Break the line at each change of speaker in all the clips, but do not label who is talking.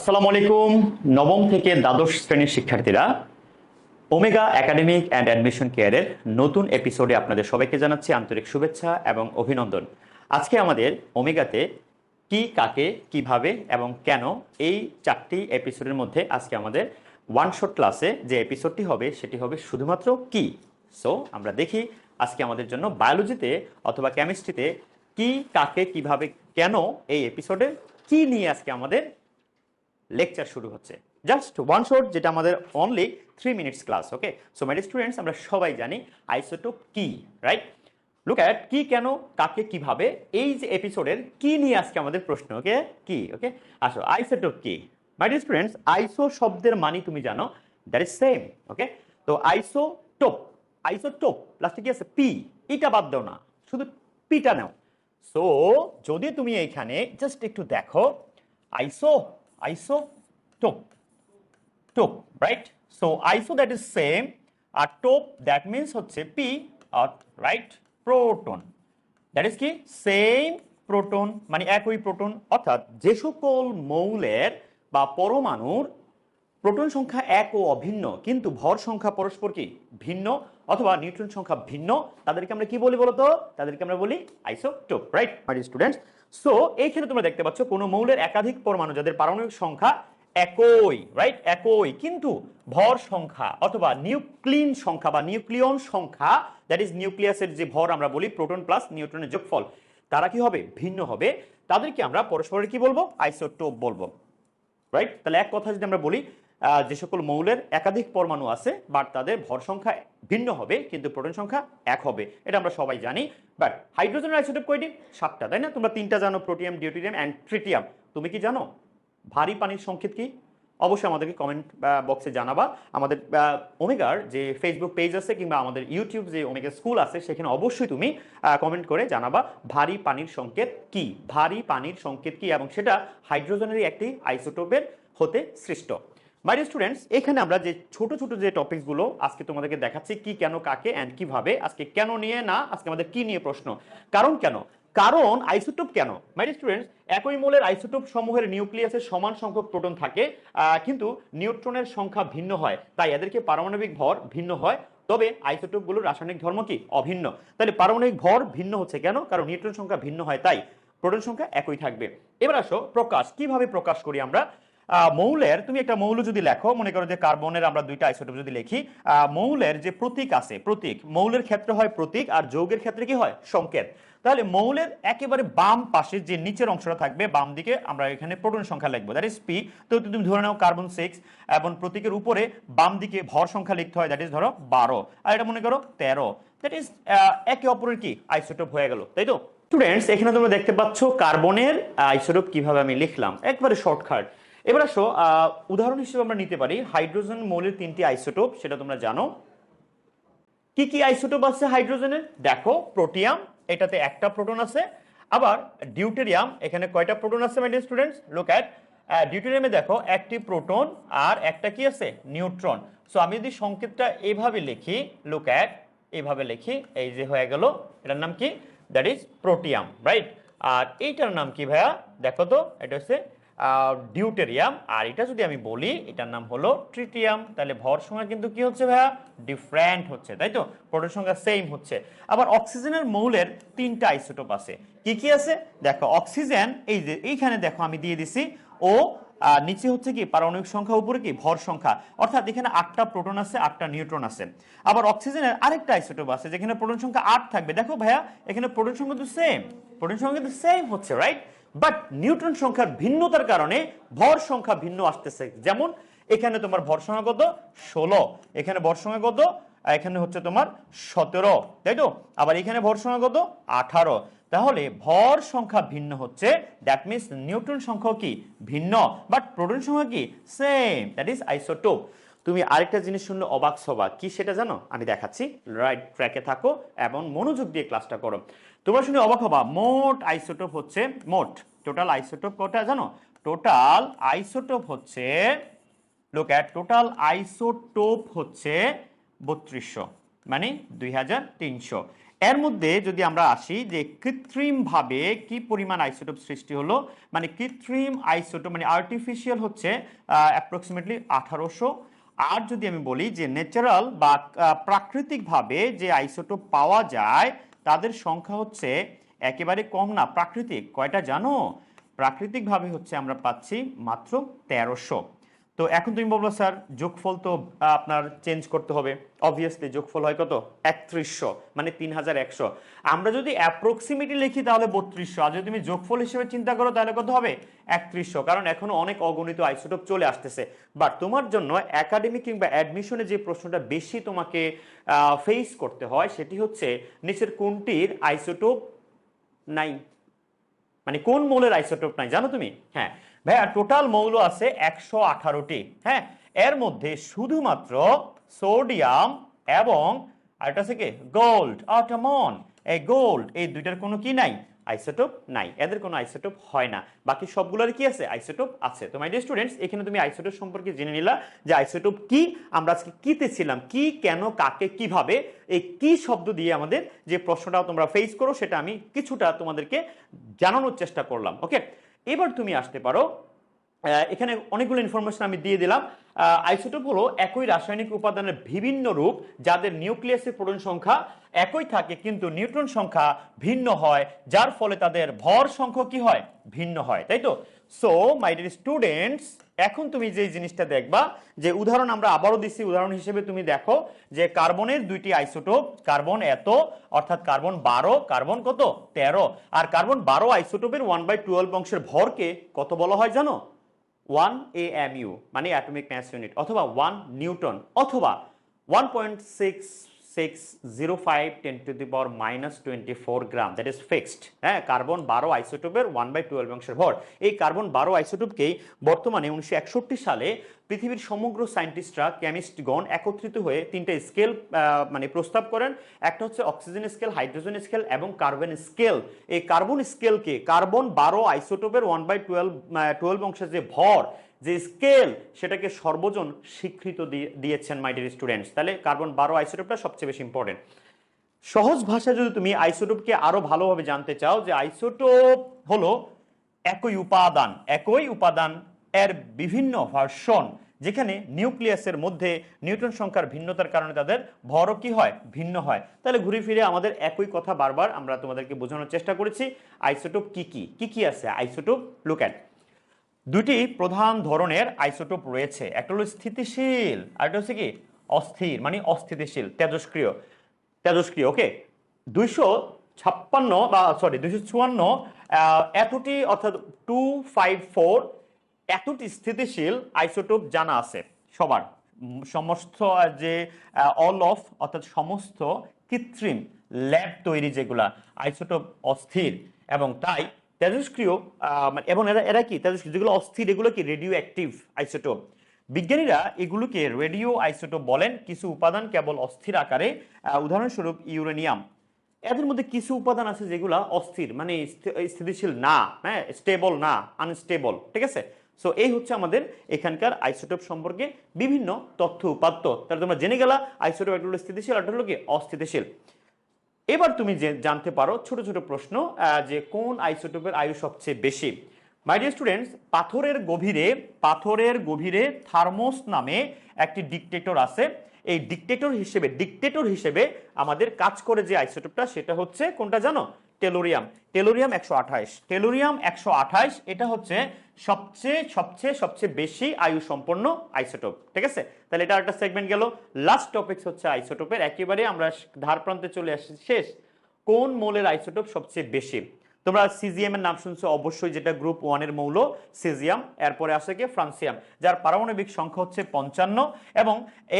আসসালামু আলাইকুম। নবম থেকে দ্বাদশ শ্রেণির শিক্ষার্থীরা, ওমেগা একাডেমিক অ্যান্ড অ্যাডমিশন কেয়ারের নতুন এপিসোডে আপনাদের সবাইকে জানাচ্ছি আন্তরিক শুভেচ্ছা এবং অভিনন্দন। আজকে আমাদের ওমেগাতে কি, কাকে, কীভাবে এবং কেন এই চারটি এপিসোডের মধ্যে আজকে আমাদের ওয়ান শট ক্লাসে যে এপিসোডটি হবে, সেটি হবে শুধুমাত্র কি? সো আমরা দেখি আজকে আমাদের জন্য বায়োলজিতে অথবা কেমিস্ট্রিতে কি, কাকে, কীভাবে, কেন এই এপিসোডে কি নিয়ে আজকে আমাদের লেকচার শুরু হচ্ছে। জাস্ট ওয়ান শট যেটা আমাদের only three minutes class okay so my students আমরা সবাই জানি আইসোটোপ কি রাইট লুক অ্যাট কি কেন, কাকে কীভাবে, এই যে এপিসোডের কি নিয়ে আজকে আমাদের প্রশ্ন ওকে কি ওকে আসো আইসোটোপ কি? মাই স্টুডেন্টস আইসো শব্দের মানে তুমি জানো দ্যাট ইজ সেম ওকে তো আইসোটোপ আইসোটোপ লাস্টে কি আছে? পি এটা বাদ দাও না, শুধু পিটা নাও। সো যদি তুমি এইখানে জাস্ট একটু দেখো iso tope tope right so iso that is same আর টোপ দ্যাট মিনস হচ্ছে পি আর রাইট প্রোটন দ্যাট ইজ কি? সেম প্রোটন মানে একই প্রোটন অর্থাৎ যে সকল মৌলের বা পরমাণুর প্রোটন সংখ্যা এক ও অভিন্ন, কিন্তু ভর সংখ্যা পরস্পর কি? ভিন্ন অথবা নিউট্রন সংখ্যা ভিন্ন? তাদেরকে আমরা কি বলি বলতো? তাদেরকে আমরা বলি isotope right my students so এইখানে তোমরা দেখতে পাচ্ছ কোনো মৌলের একাধিক পরমাণু যাদের পারমাণবিক সংখ্যা একই রাইট একই, কিন্তু ভর সংখ্যা অথবা নিউক্লিন সংখ্যা বা নিউক্লিয়ন সংখ্যা দ্যাট ইজ নিউক্লিয়াসের যে ভর আমরা বলি প্রোটন প্লাস নিউট্রনের যোগফল, তারা কি হবে? ভিন্ন হবে। তাদেরকে আমরা পরস্পরের কি বলব? আইসোটোপ বলব রাইট তাহলে এক কথা যদি আমরা বলি যে সকল মৌলের একাধিক পরমাণু আছে, বাট তাদের ভর সংখ্যা ভিন্ন হবে, কিন্তু প্রোটন সংখ্যা এক হবে। এটা আমরা সবাই জানি। বাট হাইড্রোজেনের আইসোটোপ কয়টি? সাতটা, তাই না? তোমরা তিনটা জানো প্রোটিয়াম ডিউটিরিয়াম অ্যান্ড ট্রিটিয়াম তুমি কি জানো? ভারী পানির সংকেত কি? অবশ্যই আমাদেরকে কমেন্ট বক্সে জানাবা। আমাদের ওমেগার যে ফেসবুক পেজ আছে কিংবা আমাদের ইউটিউব যে ওমেগা স্কুল আছে, সেখানে অবশ্যই তুমি কমেন্ট করে জানাবা ভারী পানির সংকেত কি? ভারী পানির সংকেত কি? এবং সেটা হাইড্রোজেনেরই একটি আইসোটোপের হতে সৃষ্ট। মাই স্টুডেন্টস এখানে আমরা যে ছোট ছোট যে টপিকসগুলো আজকে তোমাদেরকে দেখাচ্ছি, কি কেন, কাকে অ্যান্ড কীভাবে, আজকে কেন নিয়ে, না, আজকে আমাদের কি নিয়ে প্রশ্ন। কারণ কেন? কারণ আইসোটোপ কেন? মাই স্টুডেন্টস একই মৌলের আইসোটোপ সমূহের নিউক্লিয়াসের সমান সংখ্যক প্রোটন থাকে কিন্তু নিউট্রনের সংখ্যা ভিন্ন হয়, তাই এদেরকে পারমাণবিক ভর ভিন্ন হয়, তবে আইসোটোপগুলোর রাসায়নিক ধর্ম কি? অভিন্ন। তাহলে পারমাণবিক ভর ভিন্ন হচ্ছে কেন? কারণ নিউট্রন সংখ্যা ভিন্ন হয়, তাই প্রোটন সংখ্যা একই থাকবে। এবার আসো প্রকাশ, কীভাবে প্রকাশ করি আমরা? মৌলের, তুমি একটা মৌল যদি লেখো, মনে করো যে কার্বনের আমরা দুইটা আইসোটোপ যদি লিখি মৌলের যে প্রতীক আছে, প্রতীক, মৌলের ক্ষেত্রে হয় প্রতীক আর যৌগের ক্ষেত্রে কি হয়? সংকেত। তাহলে মৌলের একেবারে বাম পাশে যে নিচের অংশটা থাকবে, বাম দিকে আমরা এখানে প্রোটন সংখ্যা লিখব দ্যাট ইজ পি তো তুমি ধরে নাও কার্বন সিক্স এবং প্রতীকের উপরে বাম দিকে ভর সংখ্যা লিখতে হয় দ্যাট ইজ ধরো বারো। আর এটা মনে করো তেরো। দ্যাট ইজ একে অপরের কি? আইসোটোপ হয়ে গেল, তাই তো? স্টুডেন্টস এখানে তোমরা দেখতে পাচ্ছ কার্বনের আইসোটোপ কীভাবে আমি লিখলাম। একবারে শর্টকাট এবার আসো উদাহরণ হিসেবে আমরা নিতে পারি, হাইড্রোজেন মৌলের তিনটি আইসোটোপ, সেটা তোমরা জানো। কি কি আইসোটোপ আছে হাইড্রোজেনের? দেখো, প্রোটিয়াম, এটাতে একটা প্রোটন আছে, আবার ডিউটেরিয়াম, এখানে কয়টা প্রোটন আছে মাই স্টুডেন্টস লুক অ্যাট ডিউটেরিয়ামে দেখো, একটি প্রোটন আর একটা কি আছে? নিউট্রন। সো আমি যদি সংকেতটা এভাবে লিখি লুক অ্যাট এইভাবে লিখি, এই যে হয়ে গেল, এটার নাম কি? দ্যাট ইজ প্রোটিয়াম রাইট আর এইটার নাম কি ভাইয়া? দেখো তো, এটা হচ্ছে ডিউটেরিয়াম আর এটা যদি আমি বলি, এটার নাম হলো ট্রিটিয়াম তাহলে ভর সংখ্যা কিন্তু কি হচ্ছে ভাইয়া? ডিফারেন্ট হচ্ছে, তাই তো? প্রোটন সংখ্যা সেম হচ্ছে। আবার অক্সিজেনের মৌলের তিনটা আইসোটোপ আছে। কি কি আছে? দেখো অক্সিজেন এই যে এইখানে দেখো আমি দিয়ে দিছি। ও নিচে হচ্ছে কি? পারমাণবিক সংখ্যা, উপরে কি? ভর সংখ্যা। অর্থাৎ এখানে আটটা প্রোটন আছে, আটটা নিউট্রন আছে। আবার অক্সিজেনের আরেকটা আইসোটোপ আছে, যেখানে প্রোটন সংখ্যা আট থাকবে। দেখো ভাইয়া, এখানে প্রোটন সংখ্যা তো সেম প্রোটন সংখ্যা কিন্তু সেম হচ্ছে রাইট বাট নিউট্রন সংখ্যার ভিন্নতার কারণে ভর সংখ্যা ভিন্ন আসতেছে। যেমন, এখানে তোমার ভর সংখ্যা কত? ষোলো। এখানে ভর সংখ্যা কত? এখানে হচ্ছে তোমার সতেরো। তাই তো? আবার এখানে ভর সংখ্যা কত? আঠারো। তাহলে ভর সংখ্যা ভিন্ন হচ্ছে। দ্যাট মিনস নিউট্রন সংখ্যা কি? ভিন্ন। বাট প্রোটন সংখ্যা কি? সেম দ্যাট ইজ আইসোটোপ তুমি আরেকটা জিনিস শুনলে অবাক সবাক কি সেটা জানো? আমি দেখাচ্ছি। রাইট ট্র্যাকে থাকো এবং মনোযোগ দিয়ে ক্লাসটা করো। তোমরা শুনে অবাক হবা, মোট আইসোটোপ হচ্ছে, মোট টোটাল আইসোটোপ কটা জানো? টোটাল আইসোটোপ হচ্ছে লোক অ্যাট টোটাল আইসোটোপ হচ্ছে বত্রিশশো মানে দুই হাজার তিনশো। এর মধ্যে যদি আমরা আসি যে কৃত্রিমভাবে কি পরিমাণ আইসোটোপ সৃষ্টি হলো মানে কৃত্রিম আইসোটোপ মানে আর্টিফিশিয়াল হচ্ছে অ্যাপ্রক্সিমেটলি আঠারোশো আর যদি আমি বলি যে ন্যাচারাল বা প্রাকৃতিকভাবে যে আইসোটোপ পাওয়া যায়, তাদের সংখ্যা হচ্ছে একেবারে কম না। প্রাকৃতিক, কয়টা জানো? প্রাকৃতিকভাবে হচ্ছে আমরা পাচ্ছি মাত্র তেরোশো। তো এখন তুমি বলব, স্যার, যোগফল তো আপনার চেঞ্জ করতে হবে। অবভিয়াসলি যোগফল হয় কত? একত্রিশশো মানে তিন হাজার একশো। আমরা যদি অ্যাপ্রক্সিমেটলি লিখি, তাহলে বত্রিশশো। আর যদি তুমি যোগফল হিসেবে চিন্তা করো, তাহলে কত হবে? একত্রিশশো। কারণ এখনও অনেক অগণিত আইসোটোপ চলে আসতেছে। বাট তোমার জন্য একাডেমিক কিংবা অ্যাডমিশনে যে প্রশ্নটা বেশি তোমাকে ফেস করতে হয়, সেটি হচ্ছে নিচের কোনটির আইসোটোপ নাই? মানে কোন মৌলের আইসোটোপ নাই, জানো তুমি? হ্যাঁ। ভাইয়া টোটাল মৌল আছে একশো আঠারোটি হ্যাঁ? এর মধ্যে শুধুমাত্র সোডিয়াম এবং আরেকটা আছে কি? গোল্ড অটামন এই গোল্ড এই দুইটার কোনো কি নাই? আইসোটোপ নাই। এদের কোনো আইসোটোপ হয় না। বাকি সবগুলোর কি আছে? আইসোটোপ আছে। তো মাই ডিয়ার স্টুডেন্টস এখানে তুমি আইসোটোপ সম্পর্কে জেনে নিলা যে আইসোটোপ কি। আমরা আজকে কিতে ছিলাম? কি, কেন, কাকে, কীভাবে? এই কি শব্দ দিয়ে আমাদের যে প্রশ্নটা তোমরা ফেস করো, সেটা আমি কিছুটা তোমাদেরকে জানানোর চেষ্টা করলাম। ওকে এবার তুমি আসতে পারো এখানে অনেকগুলো ইনফরমেশন আমি দিয়ে দিলাম। আইসোটোপ হলো একই রাসায়নিক উপাদানের বিভিন্ন রূপ যাদের নিউক্লিয়াসের প্রোটন সংখ্যা একই থাকে, কিন্তু নিউট্রন সংখ্যা ভিন্ন হয়, যার ফলে তাদের ভর সংখ্যা কি হয়? ভিন্ন হয়, তাই তো? সো মাই ডিয়ার স্টুডেন্টস এখন তুমি যে জিনিসটা দেখবা, যে উদাহরণ আমরা আবারও দিচ্ছি উদাহরণ হিসেবে তুমি দেখো যে কার্বনের দুইটি আইসোটোপ কার্বন এত, অর্থাৎ কার্বন বারো, কার্বন কত? তেরো। আর কার্বন বারো আইসোটোপের ওয়ান বাই টুয়েলভ অংশের ভরকে কত বলা হয় জানো? ওয়ান এ এম ইউ মানে অ্যাটমিক ম্যাস ইউনিট অথবা ওয়ান নিউটন অথবা one point six six zero five ten to the power minus twenty four gram that is fixed হ্যাঁ? কার্বন বারো আইসোটোপের ওয়ান বাই টুয়েলভ অংশের ভর। এই কার্বন বারো আইসোটোপকেই বর্তমানে উনিশশো একষট্টি সালে পৃথিবীর সমগ্র সায়েন্টিস্টরা কেমিস্টগণ একত্রিত হয়ে তিনটা স্কেল মানে প্রস্তাব করেন। একটা হচ্ছে অক্সিজেন স্কেল হাইড্রোজেন স্কেল এবং কার্বন স্কেল এই কার্বন স্কেলকে কার্বন বারো আইসোটোপের ওয়ান বাই টুয়েলভ টুয়েলভ অংশের যে ভর যে স্কেল সেটাকে সর্বজন স্বীকৃত দিয়ে- দিয়েছেন মাই ডিয়ার স্টুডেন্টস তাহলে কার্বন বারো আইসোটোপটা সবচেয়ে বেশি ইম্পর্টেন্ট সহজ ভাষায় যদি তুমি আইসোটোপকে আরও ভালোভাবে জানতে চাও, যে আইসোটোপ হলো একই উপাদান একই উপাদান এর বিভিন্ন ভার্সন যেখানে নিউক্লিয়াসের মধ্যে নিউট্রন সংখ্যার ভিন্নতার কারণে তাদের ভরও কি হয়? ভিন্ন হয়। তাহলে ঘুরে ফিরে আমাদের একই কথা বারবার আমরা তোমাদেরকে বোঝানোর চেষ্টা করেছি আইসোটোপ কি কি? কি কি আছে? আইসোটোপ লুক অ্যাট দুটি প্রধান ধরনের আইসোটোপ রয়েছে। একটা হলো স্থিতিশীল, আর একটা হচ্ছে কি? অস্থির মানে অস্থিতিশীল তেজস্ক্রিয় তেজস্ক্রিয় ওকে? দুইশো ছাপ্পান্ন বা সরি দুইশো চুয়ান্ন এতটি অর্থাৎ টু ফাইভ ফোর, এতটি স্থিতিশীল আইসোটোপ জানা আছে সবার। সমস্ত যে অল অফ অর্থাৎ সমস্ত কৃত্রিম ল্যাব তৈরি যেগুলা, আইসোটোপ অস্থির, এবং তাই তেজস্ক্রিয় মানে এবং এরা এরা কি? তেজস্ক্রিয় যেগুলো অস্থির, এগুলো কি? রেডিও অ্যাক্টিভ আইসোটোপ বিজ্ঞানীরা এগুলোকে রেডিও আইসোটোপ বলেন। কিছু উপাদান কেবল অস্থির আকারে উদাহরণস্বরূপ ইউরেনিয়াম। এদের মধ্যে কিছু উপাদান আছে যেগুলো অস্থির মানে স্থিতিশীল না হ্যাঁ স্টেবল না আনস্টেবল ঠিক আছে? সো এই হচ্ছে আমাদের এখানকার আইসোটোপ সম্পর্কে বিভিন্ন তথ্য উপাত্ত। তাহলে তোমরা জেনে গেলা আইসোটোপ একটা হলো স্থিতিশীল একটা হলো কি? অস্থিতিশীল। এবার তুমি যে জানতে পারো ছোট ছোট প্রশ্ন যে কোন আইসোটোপের আয়ু সবচেয়ে বেশি? মাই ডিয়ার স্টুডেন্টস পাথরের গভীরে পাথরের গভীরে থার্মোস নামে একটি ডিকটেটর আছে। এই ডিকটেটর হিসেবে ডিকটেটর হিসেবে আমাদের কাজ করে যে আইসোটোপটা, সেটা হচ্ছে কোনটা জানো? টেলোরিয়াম। টেলোরিয়াম একশো আঠাশ। টেলোরিয়াম একশো আঠাশ, এটা হচ্ছে সবচেয়ে সবচেয়ে সবচেয়ে বেশি আয়ু সম্পন্ন আইসোটোপ। ঠিক আছে? তাহলে এটা একটা সেগমেন্ট গেল। লাস্ট টপিকস হচ্ছে আইসোটোপের। একেবারে আমরা ধার প্রান্তে চলে আসছি। শেষ। কোন মৌলের আইসোটোপ সবচেয়ে বেশি? তোমরা সিজিএম এর নাম শুনছো অবশ্যই, যেটা গ্রুপ ওয়ানের মৌল, সিজিয়াম, এরপরে আসে কি ফ্রান্সিয়াম, যার পারমাণবিক সংখ্যা হচ্ছে পঞ্চান্ন, এবং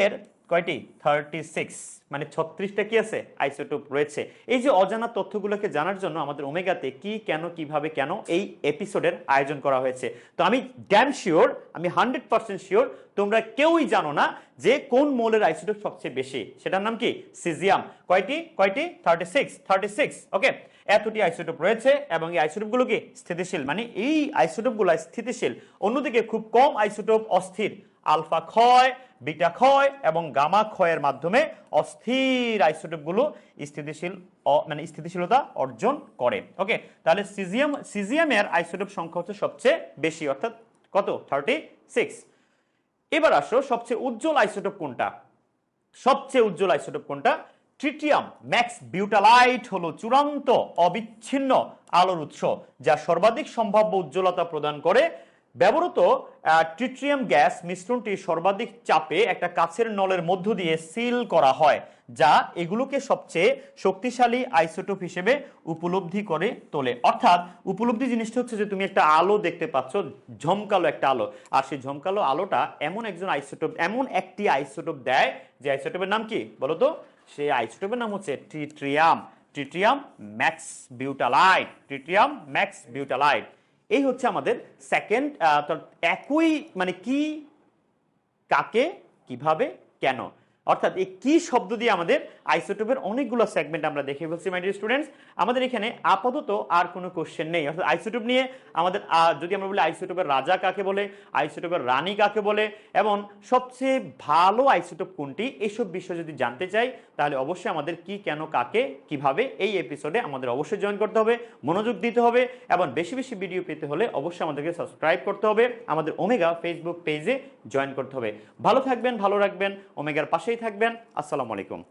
এর কয়টি? থার্টি সিক্স মানে ছত্রিশটা কি আছে? আইসোটোপ রয়েছে। এই যে অজানা তথ্যগুলোকে জানার জন্য আমাদের ওমেগাতে কি, কেন, কীভাবে, কেন এই এপিসোডের আয়োজন করা হয়েছে। তো আমি ড্যাম শিওর আমি হান্ড্রেড পার্সেন্ট শিওর তোমরা কেউই জানো না যে কোন মৌলের আইসোটোপ সবচেয়ে বেশি। সেটার নাম কি? সিজিয়াম কয়টি? কয়টি? Thirty six thirty six okay এতটি আইসোটোপ রয়েছে এবং এই আইসোটোপগুলো কি? স্থিতিশীল। মানে এই আইসোটোপগুলো স্থিতিশীল। অন্যদিকে খুব কম আইসোটোপ অস্থির। আলফা ক্ষয়, বিটা ক্ষয় এবং গামা ক্ষয়ের মাধ্যমে অস্থির আইসোটোপগুলো স্থিতিশীল মানে স্থিতিশীলতা অর্জন করে। ওকে তাহলে সিজিয়াম সিজিয়ামের আইসোটোপ সংখ্যা হচ্ছে সবচেয়ে বেশি, অর্থাৎ কত? থার্টি সিক্স এবার আসো, সবচেয়ে উজ্জ্বল আইসোটোপ কোনটা? সবচেয়ে উজ্জ্বল আইসোটোপ কোনটা? ট্রিটিয়াম ম্যাক্স বিউটালাইট হলো চূড়ান্ত অবিচ্ছিন্ন আলোর উৎস, যা সর্বাধিক সম্ভাব্য উজ্জ্বলতা প্রদান করে ব্যবহৃত ট্রিট্রিয়াম গ্যাস মিশ্রণটি সর্বাধিক চাপে একটা কাছের নলের মধ্য দিয়ে সিল করা হয়, যা এগুলোকে সবচেয়ে শক্তিশালী আইসোটোপ হিসেবে উপলব্ধি করে তোলে। অর্থাৎ, উপলব্ধি জিনিসটা হচ্ছে যে তুমি একটা আলো দেখতে পাচ্ছ, ঝমকালো একটা আলো। আর সেই ঝমকালো আলোটা এমন একজন আইসোটোপ এমন একটি আইসোটোপ দেয়, যে আইসোটোপের নাম কি? বলো তো। সেই আইসোটোপের নাম হচ্ছে ট্রিট্রিয়াম ট্রিট্রিয়াম ম্যাক্স বিউটালাইট ট্রিট্রিয়াম ম্যাক্স বিউটালাইট এই হচ্ছে আমাদের সেকেন্ড একই মানে কি, কাকে, কীভাবে, কেন? অর্থাৎ এই কি শব্দ দিয়ে আমাদের আইসোটোপের অনেকগুলো সেগমেন্ট আমরা দেখে ফেলছি মাই ডিয়ার স্টুডেন্টস আমাদের এখানে আপাতত আর কোনো কোশ্চেন নেই। অর্থাৎ আইসোটোপ নিয়ে আমাদের যদি আমরা বলি আইসোটোপের রাজা কাকে বলে আইসোটোপের রানী কাকে বলে, এবং সবচেয়ে ভালো আইসোটোপ কোনটি, এসব বিষয় যদি জানতে চাই তাহলে অবশ্যই আমাদের কি, কেন, কাকে, কীভাবে এই এপিসোডে আমাদের অবশ্যই জয়েন করতে হবে, মনোযোগ দিতে হবে এবং বেশি বেশি ভিডিও পেতে হলে অবশ্যই আমাদেরকে সাবস্ক্রাইব করতে হবে, আমাদের ওমেগা ফেসবুক পেজে জয়েন করতে হবে। ভালো থাকবেন, ভালো রাখবেন ওমেগার পাশেই থাকবেন, আসসালামু আলাইকুম।